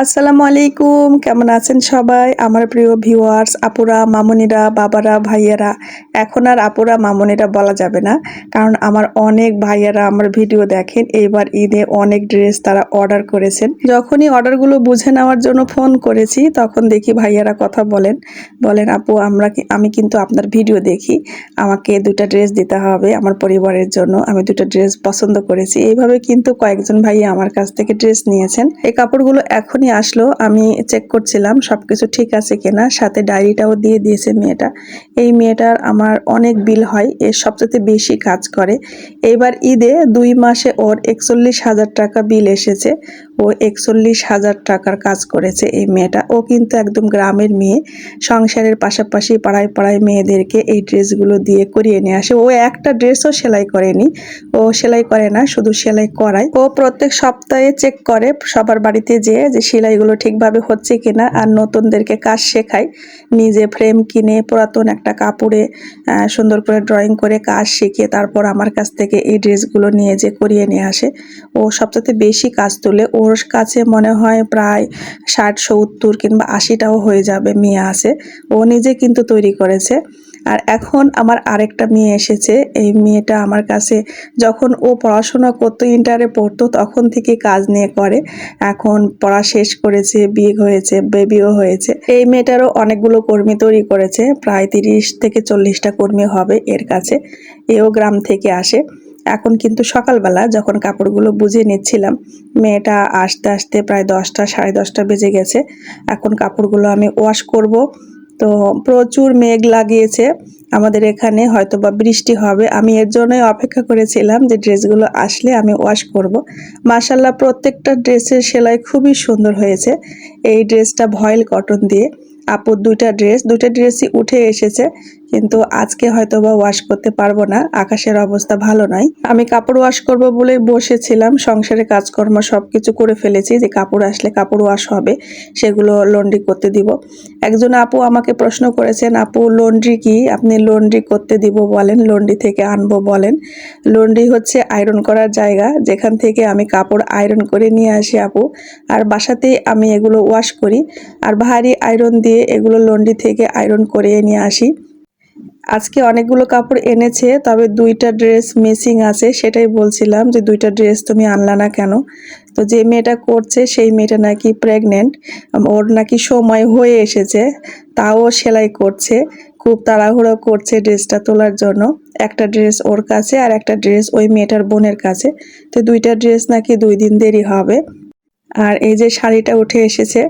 আসসালামু আলাইকুম, কেমন আছেন সবাই? আমার প্রিয় ভিউয়ার্স আপুরা, মামনিরা, বাবারা, ভাইয়েরা। এখন আর আপুরা, মামনিরা বলা যাবে না, কারণ আমার অনেক ভাইয়েরা আমার ভিডিও দেখেন, এইবার ঈদে অনেক ড্রেস তারা অর্ডার করেছেন। যখনই অর্ডারগুলো বুঝে নেওয়ার জন্য ফোন করেছি, তখন দেখি ভাইয়েরা কথা বলেন। বলেন, আপু, আমরা আমি কিন্তু আপনার ভিডিও দেখি, আমাকে দুটা ড্রেস দিতে হবে আমার পরিবারের জন্য, আমি দুটো ড্রেস পছন্দ করেছি। এইভাবে কিন্তু কয়েকজন ভাই আমার কাছ থেকে ড্রেস নিয়েছেন। এই কাপড়গুলো এখনই আসলো, আমি চেক করছিলাম সবকিছু ঠিক আছে কিনা। সাথে ডায়েরিটাও দিয়ে দিয়েছে মেয়েটা। এই মেয়েটার আমার অনেক বিল হয় এর সবচেয়ে বেশি কাজ করে। এইবার ঈদে দুই মাসে ওর একচল্লিশ হাজার টাকা বিল এসেছে। ও একচল্লিশ হাজার টাকার কাজ করেছে এই মেয়েটা। ও কিন্তু একদম গ্রামের মেয়ে। সংসারের পাশাপাশি পাড়ায় পাড়ায় মেয়েদেরকে এই ড্রেসগুলো দিয়ে করিয়ে নিয়ে আসে। ও একটা ড্রেসও সেলাই করেনি। ও সেলাই করে না, শুধু সেলাই করায়। ও প্রত্যেক সপ্তাহে চেক করে সবার বাড়িতে যেয়ে যে সেলাইগুলো ঠিকভাবে হচ্ছে কিনা আর নতুনদেরকে কাজ শেখাই নিজে ফ্রেম কিনে পুরাতন একটা কাপড়ে সুন্দর করে ড্রয়িং করে কাজ শিখে তারপর আমার কাছ থেকে এই ড্রেসগুলো নিয়ে যে করিয়ে নিয়ে আসে। ও সবচেয়ে বেশি কাজ তুলে। ওর কাছে মনে হয় প্রায় ষাট, সত্তর কিংবা আশিটাও হয়ে যাবে মেয়ে আছে। ও নিজে কিন্তু তৈরি করেছে। আর এখন আমার আরেকটা মেয়ে এসেছে। এই মেয়েটা আমার কাছে যখন ও পড়াশোনা করতো, ইন্টারে পড়তো, তখন থেকে কাজ নিয়ে করে। এখন পড়া শেষ করেছে, বিয়ে হয়েছে বেবিও হয়েছে। এই মেয়েটারও অনেকগুলো কর্মী তৈরি করেছে। প্রায় তিরিশ থেকে চল্লিশটা কর্মী হবে এর কাছে। এও গ্রাম থেকে আসে। এখন কিন্তু সকালবেলা যখন কাপড়গুলো বুঝে নিচ্ছিলাম, মেয়েটা আসতে আসতে প্রায় দশটা, সাড়ে দশটা বেজে গেছে। এখন কাপড়গুলো আমি ওয়াশ করব। তো প্রচুর মেঘ লাগিয়েছে। আমাদের এখানে হয়তো বা বৃষ্টি হবে। আমি এর জন্যই অপেক্ষা করেছিলাম যে ড্রেসগুলো আসলে আমি ওয়াশ করব। মাসাল্লাহ প্রত্যেকটা ড্রেসের সেলাই খুবই সুন্দর হয়েছে। এই ড্রেসটা ভয়েল কটন দিয়ে। আপুর দুইটা ড্রেস, দুইটা ড্রেসই উঠে এসেছে। কিন্তু আজকে হয়তো বা ওয়াশ করতে পারব না, আকাশের অবস্থা ভালো নয়। আমি কাপড় ওয়াশ করব বলে বসেছিলাম, সংসারে কাজকর্ম সব কিছু করে ফেলেছি যে কাপড় আসলে কাপড় ওয়াশ হবে, সেগুলো লন্ড্রি করতে দিব। একজন আপু আমাকে প্রশ্ন করেছেন, আপু, লন্ড্রি কি? আপনি লন্ড্রি করতে দিব বলেন, লন্ড্রি থেকে আনব বলেন। লন্ড্রি হচ্ছে আয়রন করার জায়গা, যেখান থেকে আমি কাপড় আয়রন করে নিয়ে আসি আপু। আর বাসাতেই আমি এগুলো ওয়াশ করি। আর ভারী আয়রন দিয়ে এগুলো লন্ড্রি থেকে আয়রন করে নিয়ে আসি। আজকে অনেকগুলো কাপড় এনেছে, তবে দুইটা ড্রেস মিসিং আছে, সেটাই বলছিলাম যে দুইটা ড্রেস তুমি আনলা না কেন? তো যে মেয়েটা করছে সেই মেয়েটা নাকি প্রেগনেন্ট ওর নাকি সময় হয়ে এসেছে, তাও সেলাই করছে, খুব তাড়াহুড়ো করছে ড্রেসটা তোলার জন্য, একটা ড্রেস ওর কাছে আর একটা ড্রেস ওই মেয়েটার বোনের কাছে, তো দুইটা ড্রেস নাকি দুই দিন দেরি হবে। আর এই যে শাড়িটা উঠে এসেছে,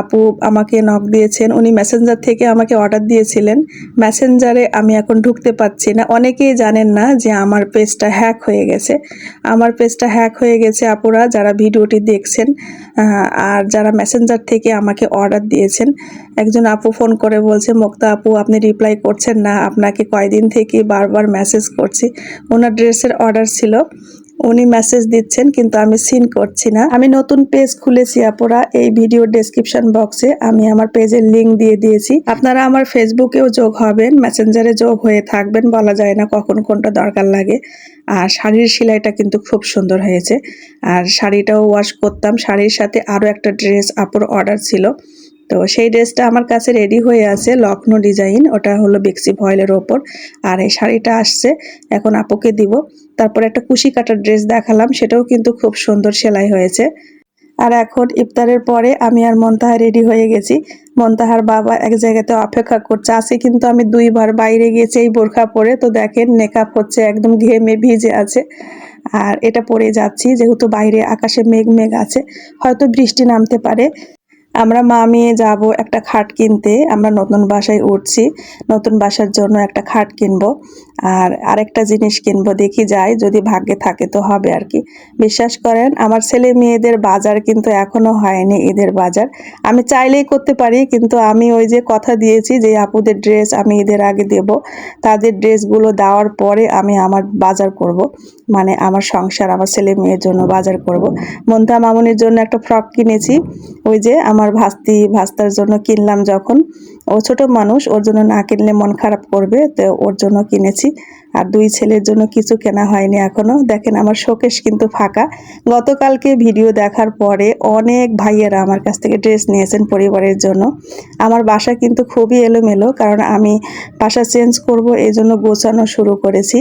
আপু আমাকে নক দিয়েছেন, উনি মেসেঞ্জার থেকে আমাকে অর্ডার দিয়েছিলেন। মেসেঞ্জারে আমি এখন ঢুকতে পারছি না। অনেকেই জানেন না যে আমার পেজটা হ্যাক হয়ে গেছে। আমার পেজটা হ্যাক হয়ে গেছে আপুরা, যারা ভিডিওটি দেখছেন আর যারা মেসেঞ্জার থেকে আমাকে অর্ডার দিয়েছেন। একজন আপু ফোন করে বলছে, মুক্তা আপু, আপনি রিপ্লাই করছেন না। আপনাকে কয়দিন থেকে বারবার মেসেজ করছি। ওনার ড্রেসের অর্ডার ছিল। উনি মেসেজ দিচ্ছেন, কিন্তু আমি সিন করছি না। আমি নতুন পেজ খুলেছি আপুরা, এই ভিডিও ডেসক্রিপশন বক্সে আমি আমার পেজের লিংক দিয়ে দিয়েছি। আপনারা আমার ফেসবুকেও যোগ হবেন মেসেঞ্জারে যোগ হয়ে থাকবেন, বলা যায় না কখন কোনটা দরকার লাগে। আর শাড়ির সেলাইটা কিন্তু খুব সুন্দর হয়েছে। আর শাড়িটাও ওয়াশ করতাম, শাড়ির সাথে আরও একটা ড্রেস আপুর অর্ডার ছিল। তো সেই ড্রেসটা আমার কাছে রেডি হয়ে আছে লখনৌ ডিজাইন ওটা হলো বেক্সি ভয়েলের ওপর। আর এই শাড়িটা আসছে, এখন আপুকে দিব। তারপর একটা কুশি কাটার ড্রেস দেখালাম, সেটাও কিন্তু খুব সুন্দর সেলাই হয়েছে। আর এখন ইফতারের পরে আমি আর মন্তাহা রেডি হয়ে গেছি। মন্তাহার বাবা এক জায়গাতে অপেক্ষা করছে। আজকে কিন্তু আমি দুইবার বাইরে গেছি এই বোরখা পরে। তো দেখেন মেকআপ হচ্ছে একদম ঘেমে ভিজে আছে। আর এটা পরে যাচ্ছি, যেহেতু বাইরে আকাশে মেঘ মেঘ আছে, হয়তো বৃষ্টি নামতে পারে। আমরা মা মেয়ে যাব একটা খাট কিনতে, আমরা নতুন বাসায় উঠছি, নতুন বাসার জন্য একটা খাট কিনবো। আর আরেকটা জিনিস কিনবো, দেখি যাই, যদি ভাগ্যে থাকে তো হবে আর কি। বিশ্বাস করেন, আমার ছেলে মেয়েদের বাজার কিন্তু এখনও হয়নি ঈদের বাজার। আমি চাইলেই করতে পারি, কিন্তু আমি ওই যে কথা দিয়েছি যে, আপুদের ড্রেস আমি ঈদের আগে দেব। তাদের ড্রেসগুলো দেওয়ার পরে আমি আমার বাজার করব। মানে আমার সংসার, আমার ছেলে মেয়ের জন্য বাজার করব। মন্তা মামুনির জন্য একটা ফ্রক কিনেছি। ওই যে আমার ভাস্তি, ভাস্তার জন্য কিনলাম যখন। ও ছোট মানুষ, ওর জন্য না কিনলে মন খারাপ করবে, তো ওর জন্য কিনেছি। আর দুই ছেলের জন্য কিছু কেনা হয়নি এখনও দেখেন আমার শোকেশ কিন্তু ফাঁকা। গতকালকে ভিডিও দেখার পরে অনেক ভাইয়েরা আমার কাছ থেকে ড্রেস নিয়েছেন পরিবারের জন্য। আমার বাসা কিন্তু খুবই এলোমেলো, কারণ আমি বাসা চেঞ্জ করব এই জন্য গোছানো শুরু করেছি।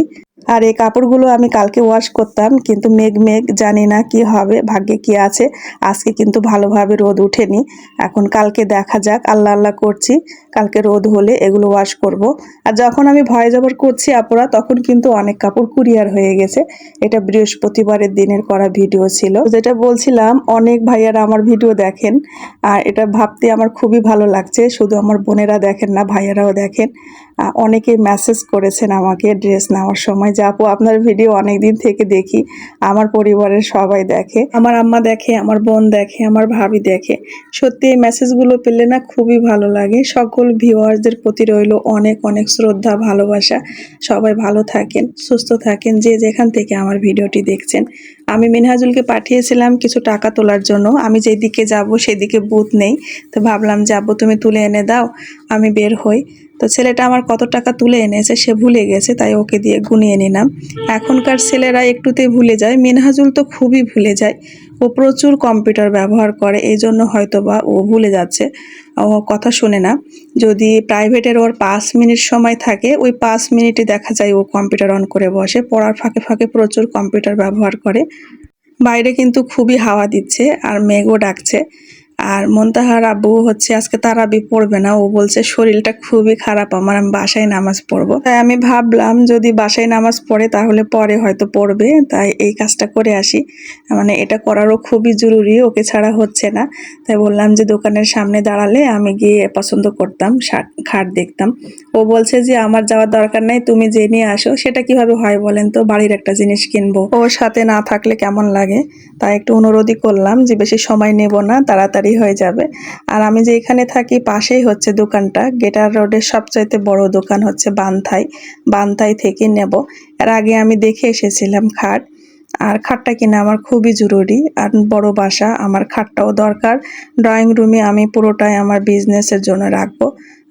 আর এই কাপড়গুলো আমি কালকে ওয়াশ করতাম, কিন্তু মেঘ মেঘ জানি না কি হবে, ভাগ্যে কি আছে। আজকে কিন্তু ভালোভাবে রোদ উঠেনি এখন কালকে দেখা যাক, আল্লাহ আল্লাহ করছি, কালকে রোদ হলে এগুলো ওয়াশ করব। আর যখন আমি ভয় জবর করছি আপুরা, তখন কিন্তু অনেক কাপড় কুরিয়ার হয়ে গেছে। এটা বৃহস্পতিবারের দিনের করা ভিডিও ছিল। যেটা বলছিলাম, অনেক ভাইয়ারা আমার ভিডিও দেখেন, আর এটা ভাবতে আমার খুবই ভালো লাগছে। শুধু আমার বোনেরা দেখেন না, ভাইয়ারাও দেখেন। অনেকে মেসেজ করেছেন আমাকে ড্রেস নেওয়ার সময় যে, আপু, আপনার ভিডিও অনেক দিন থেকে দেখি। আমার পরিবারের সবাই দেখে, আমার আম্মা দেখে, আমার বোন দেখে, আমার ভাবি দেখে। সত্যি এই মেসেজগুলো পেলে না খুবই ভালো লাগে। সকল ভিউয়ার্সদের প্রতি রইল অনেক অনেক শ্রদ্ধা, ভালোবাসা। সবাই ভালো থাকেন, সুস্থ থাকেন, যে যেখান থেকে আমার ভিডিওটি দেখছেন। আমি মিনহাজুলকে পাঠিয়েছিলাম কিছু টাকা তোলার জন্য। আমি যেদিকে যাব সেদিকে বুথ নেই। তো ভাবলাম যাব তুমি তুলে এনে দাও, আমি বের হই। তো ছেলেটা আমার কত টাকা তুলে এনেছে সে ভুলে গেছে, তাই ওকে দিয়ে গুনিয়ে নিলাম। এখনকার ছেলেরা একটুতেই ভুলে যায়। মিনহাজুল তো খুবই ভুলে যায়। ও প্রচুর কম্পিউটার ব্যবহার করে, এই জন্য হয়তো বা ও ভুলে যাচ্ছে। ও কথা শুনে না। যদি প্রাইভেটের ওর পাঁচ মিনিট সময় থাকে, ওই পাঁচ মিনিটে দেখা যায় ও কম্পিউটার অন করে বসে। পড়ার ফাঁকে ফাঁকে প্রচুর কম্পিউটার ব্যবহার করে। বাইরে কিন্তু খুবই হাওয়া দিচ্ছে আর মেঘও ডাকছে। আর মন্তাহার আব্বু হচ্ছে, আজকে তারাবি পড়বে না, ও বলছে শরীরটা খুবই খারাপ, আমার আমি বাসায় নামাজ পড়ব। তাই আমি ভাবলাম যদি বাসায় নামাজ পড়ে তাহলে পরে হয়তো পড়বে, তাই এই কাজটা করে আসি। মানে এটা করারও খুবই জরুরি, ওকে ছাড়া হচ্ছে না। তাই বললাম যে দোকানের সামনে দাঁড়ালে আমি গিয়ে পছন্দ করতাম খাট দেখতাম। ও বলছে যে আমার যাওয়ার দরকার নাই, তুমি যে নিয়ে আসো, সেটা কীভাবে হয় বলেন তো, বাড়ির একটা জিনিস কিনবো। ওর সাথে না থাকলে কেমন লাগে? তাই একটু অনুরোধই করলাম যে বেশি সময় নেব না, তাড়াতাড়ি হয়ে যাবে। আর আমি যে এখানে থাকি, পাশেই হচ্ছে দোকানটা। গেটার রোডের সবচাইতে বড় দোকান হচ্ছে বান্থাই। বান্থাই থেকে নেব। এর আগে আমি দেখে এসেছিলাম খাট। আর খাটটা কিনা আমার খুবই জরুরি। আর বড় বাসা, আমার খাটটাও দরকার। ড্রয়িং রুমে আমি পুরোটাই আমার বিজনেসের জন্য রাখব।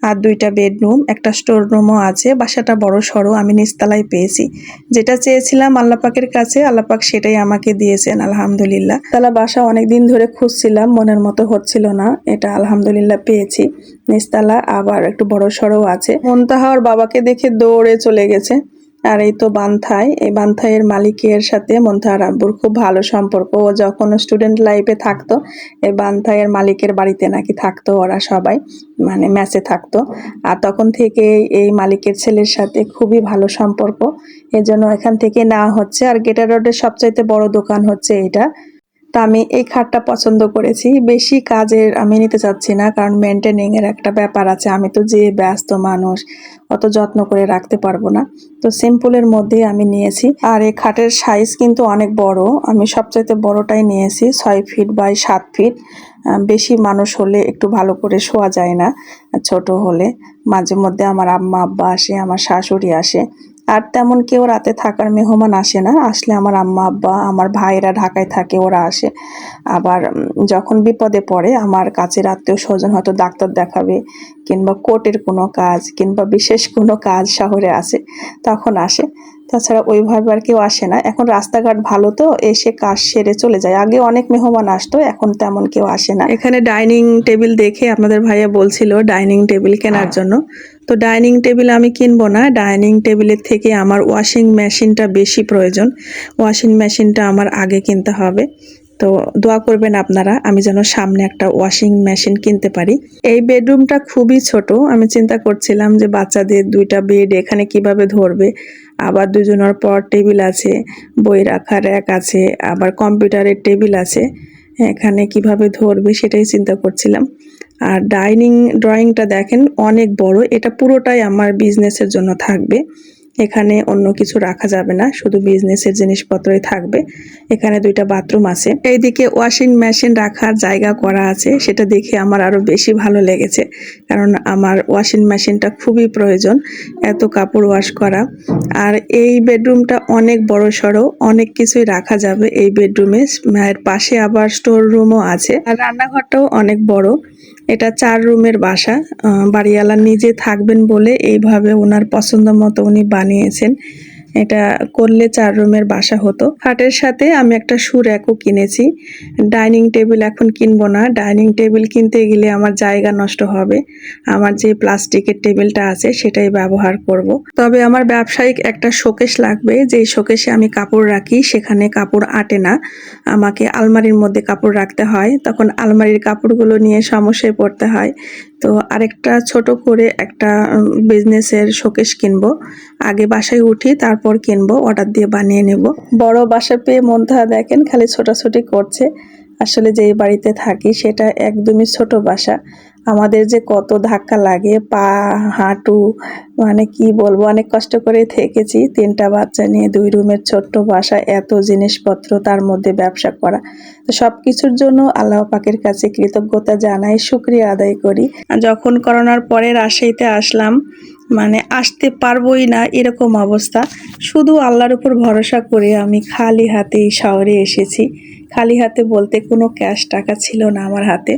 আর দুইটা বেডরুম, একটা স্টোর রুমও আছে। বাসাটা বড় সড়ো, আমি নিচতলায় পেয়েছি। যেটা চেয়েছিলাম আল্লাপাকের কাছে, আল্লাপাক সেটাই আমাকে দিয়েছেন, আলহামদুলিল্লাহ। তালা বাসা অনেকদিন ধরে খুঁজছিলাম, মনের মতো হচ্ছিল না, এটা আলহামদুলিল্লাহ পেয়েছি। নিচতলা আবার একটু বড় সড়ো আছে। মন্তাহার বাবাকে দেখে দৌড়ে চলে গেছে। আর এই তো বান্থাই। এই বান্থাইয়ের মালিকের সাথে মন্থার আব্বুর খুব ভালো সম্পর্ক। ও যখন স্টুডেন্ট লাইফে থাকতো, এই বান্থাইয়ের মালিকের বাড়িতে নাকি থাকতো ওরা সবাই মানে ম্যাচে থাকতো। আর তখন থেকে এই মালিকের ছেলের সাথে খুবই ভালো সম্পর্ক। এজন্য এখান থেকে না হচ্ছে। আর গেটার রোডের সবচাইতে বড় দোকান হচ্ছে এটা। তা আমি এই খাটটা পছন্দ করেছি। বেশি কাজের আমি নিতে চাচ্ছি না, কারণ মেনটেনিং এর একটা ব্যাপার আছে। আমি তো যে ব্যস্ত মানুষ, অত যত্ন করে রাখতে পারব না। তো সিম্পলের মধ্যেই আমি নিয়েছি। আর এই খাটের সাইজ কিন্তু অনেক বড়। আমি সবচাইতে বড়টাই নিয়েছি, ছয় ফিট বাই সাত ফিট বেশি মানুষ হলে একটু ভালো করে শোয়া যায় না, ছোট হলে। মাঝে মধ্যে আমার আম্মা, আব্বা আসে, আমার শাশুড়ি আসে। আর তেমন কেউ রাতে থাকার মেহমান আসে না। আসলে আমার আম্মা আব্বা আমার ভাইরা ঢাকায় থাকে ওরা আসে। আবার যখন বিপদে পড়ে আমার কাছে আত্মীয় স্বজন হয়তো ডাক্তার দেখাবে কিংবা কোর্টের কোনো কাজ কিংবা বিশেষ কোনো কাজ শহরে আসে তখন আসে। তাছাড়া ওইভাবে আর কেউ আসে না। এখন রাস্তাঘাট ভালো তো এসে কাজ সেরে চলে যায়। আগে অনেক মেহমান আসতো এখন তেমন কেউ আসে না। এখানে ডাইনিং টেবিল দেখে আপনাদের ভাইয়া বলছিল ডাইনিং টেবিল কেনার জন্য। তো ডাইনিং টেবিল আমি কিনবো না। ডাইনিং টেবিলের থেকে আমার ওয়াশিং মেশিনটা বেশি প্রয়োজন। ওয়াশিং মেশিনটা আমার আগে কিনতে হবে। তো দোয়া করবেন আপনারা, আমি যেন সামনে একটা ওয়াশিং মেশিন কিনতে পারি। এই বেডরুমটা খুবই ছোট। আমি চিন্তা করছিলাম যে বাচ্চাদের দুইটা বেড এখানে কীভাবে ধরবে। আবার দুজনের পর টেবিল আছে, বই রাখার র্যাক আছে, আবার কম্পিউটারের টেবিল আছে। এখানে কীভাবে ধরবে সেটাই চিন্তা করছিলাম। আর ডাইনিং, ড্রয়িংটা দেখেন অনেক বড়। এটা পুরোটাই আমার বিজনেসের জন্য থাকবে। এখানে অন্য কিছু রাখা যাবে না, শুধু বিজনেসের জিনিসপত্রই থাকবে। এখানে দুইটা বাথরুম আছে। এইদিকে ওয়াশিং মেশিন রাখার জায়গা করা আছে। সেটা দেখে আমার আরও বেশি ভালো লেগেছে। কারণ আমার ওয়াশিং মেশিনটা খুবই প্রয়োজন, এত কাপড় ওয়াশ করা। আর এই বেডরুমটা অনেক বড় সড়ো, অনেক কিছুই রাখা যাবে এই বেডরুমে। এর পাশে আবার স্টোর রুমও আছে। আর রান্নাঘরটাও অনেক বড়। এটা চার রুমের বাসা। বাড়িওয়ালা নিজে থাকবেন বলে এইভাবে ওনার পছন্দ মতো উনি বানিয়েছেন। এটা করলে চার রুমের বাসা হতো। খাটের সাথে আমি একটা শু র্যাকও কিনেছি। ডাইনিং টেবিল এখন কিনবো না। ডাইনিং টেবিল কিনতে গেলে আমার জায়গা নষ্ট হবে। আমার যে প্লাস্টিকের টেবিলটা আছে সেটাই ব্যবহার করব। তবে আমার ব্যবসায়িক একটা শোকেশ লাগবে। যেই শোকেশে আমি কাপড় রাখি, সেখানে কাপড় আটে না। আমাকে আলমারির মধ্যে কাপড় রাখতে হয়। তখন আলমারির কাপড়গুলো নিয়ে সমস্যায় পড়তে হয়। তো আরেকটা ছোট করে একটা বিজনেসের শোকেশ কিনবো। আগে বাসায় উঠি, তারপর কিনবো অর্ডার দিয়ে বানিয়ে নেব। বড় বাসা পেয়ে মনটা দেখেন, খালি ছোটাছুটি করছে। আসলে যেই বাড়িতে থাকি, সেটা একদমই ছোট বাসা। আমাদের যে কত ধাক্কা লাগে, পা, হাঁটু মানে কি বলব, অনেক কষ্ট করে থেকেছি। তিনটা বাচ্চা নিয়ে, দুই রুমের ছোট্ট বাসা, এত জিনিসপত্র তার মধ্যে ব্যবসা করা। তো সব কিছুর জন্য আল্লাহ পাকের কাছে কৃতজ্ঞতা জানাই, শুক্রিয়া আদায় করি। যখন করোনার পরে রাজশাহীতে আসলাম মানে আসতে পারবোই না এরকম অবস্থা। শুধু আল্লাহর উপর ভরসা করে আমি খালি হাতে এই শহরে এসেছি। খালি হাতে বলতে কোনো ক্যাশ টাকা ছিল না আমার হাতে।